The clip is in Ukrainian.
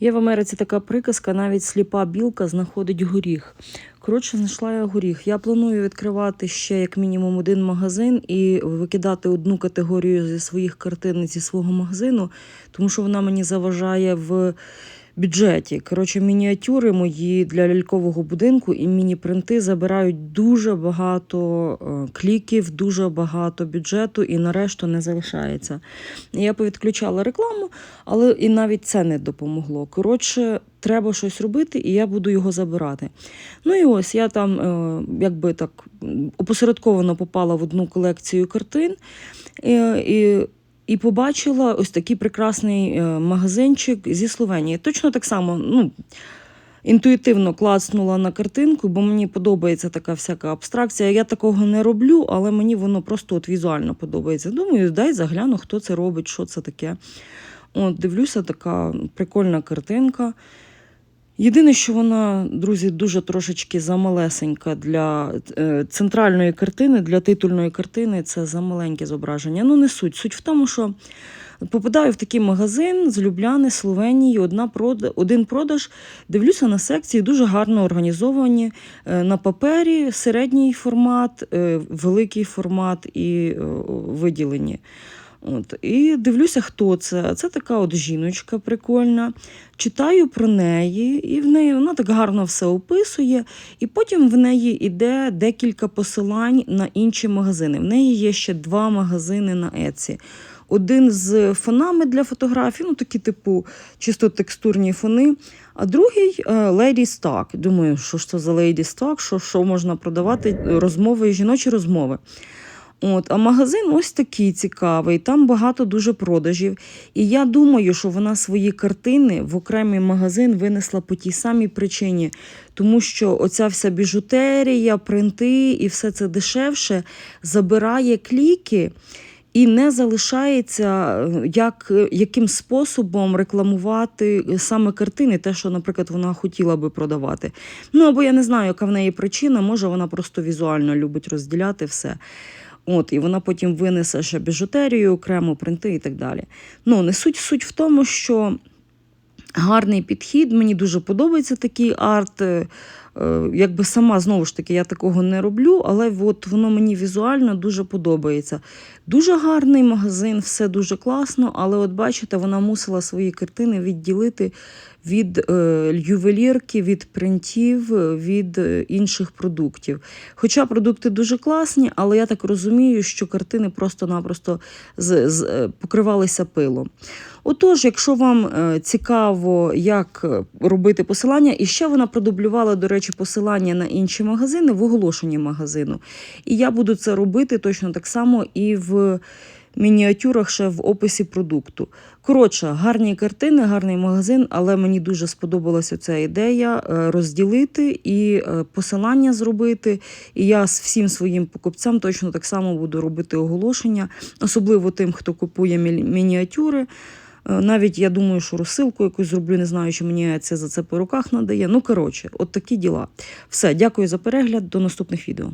Є в Америці така приказка, навіть сліпа білка знаходить горіх. Коротше, знайшла я горіх. Я планую відкривати ще як мінімум один магазин і викидати одну категорію зі своїх картин зі свого магазину, тому що вона мені заважає в бюджеті. Коротше, мініатюри мої для лялькового будинку і міні-принти забирають дуже багато е, кліків, дуже багато бюджету, і нарешту не залишається. Я повідключала рекламу, але і навіть це не допомогло. Коротше, треба щось робити, і я буду його забирати. Ну і ось я там, е, якби так опосередковано попала в одну колекцію картин. е, І і побачила ось такий прекрасний е, магазинчик зі Словенії. Точно так само, ну. Інтуїтивно клацнула на картинку, бо мені подобається така всяка абстракція. Я такого не роблю, але мені воно просто от візуально подобається. Думаю, дай загляну, хто це робить, що це таке. От, Дивлюся, така прикольна картинка. Єдине, що вона, друзі, дуже трошечки замалесенька для е, центральної картини, для титульної картини це замаленьке зображення. Ну, не суть. Суть в тому, що попадаю в такий магазин з Любляни, Словенії, одна прода... один продаж. Дивлюся на секції, дуже гарно організовані е, на папері, середній формат, е, великий формат і виділені. От, І дивлюся, хто це. Це така от жіночка прикольна. Читаю про неї, і в неї вона так гарно все описує. І потім в неї йде декілька посилань на інші магазини. В неї є ще два магазини на Еці. Один з фонами для фотографій, ну такі, типу, чисто текстурні фони. А другий Lady Stock. Думаю, що ж це за Lady Stock, що, що можна продавати розмови, жіночі розмови. От, А магазин ось такий цікавий, там багато дуже продажів. І я думаю, що вона свої картини в окремий магазин винесла по тій самій причині, тому що оця вся біжутерія, принти і все це дешевше забирає кліки. І не залишається, як, яким способом рекламувати саме картини, те, що, наприклад, вона хотіла би продавати. Ну або я не знаю, яка в неї причина, може вона просто візуально любить розділяти все. От, І вона потім винесе ще біжутерію, окремо принти і так далі. Ну, не суть суть в тому, що гарний підхід, мені дуже подобається такий арт. Е, якби сама знову ж таки я такого не роблю, але от воно мені візуально дуже подобається. Дуже гарний магазин, все дуже класно, але от бачите, вона мусила свої картини відділити від е, ювелірки, від принтів, від е, інших продуктів. Хоча продукти дуже класні, але я так розумію, що картини просто-напросто е, покривалися пилом. Отож, якщо вам е, цікаво, як робити посилання, і ще вона продублювала, до речі, посилання на інші магазини в оголошенні магазину. І я буду це робити точно так само і в мініатюрах ще в описі продукту. Коротше, гарні картини, гарний магазин, але мені дуже сподобалася ця ідея е, розділити і е, посилання зробити. І я з всім своїм покупцям точно так само буду робити оголошення, особливо тим, хто купує мініатюри. Е, навіть я думаю, що розсилку якусь зроблю, не знаю, чи мені це за це по руках надає. Ну, коротше, от такі діла. Все, дякую за перегляд, до наступних відео.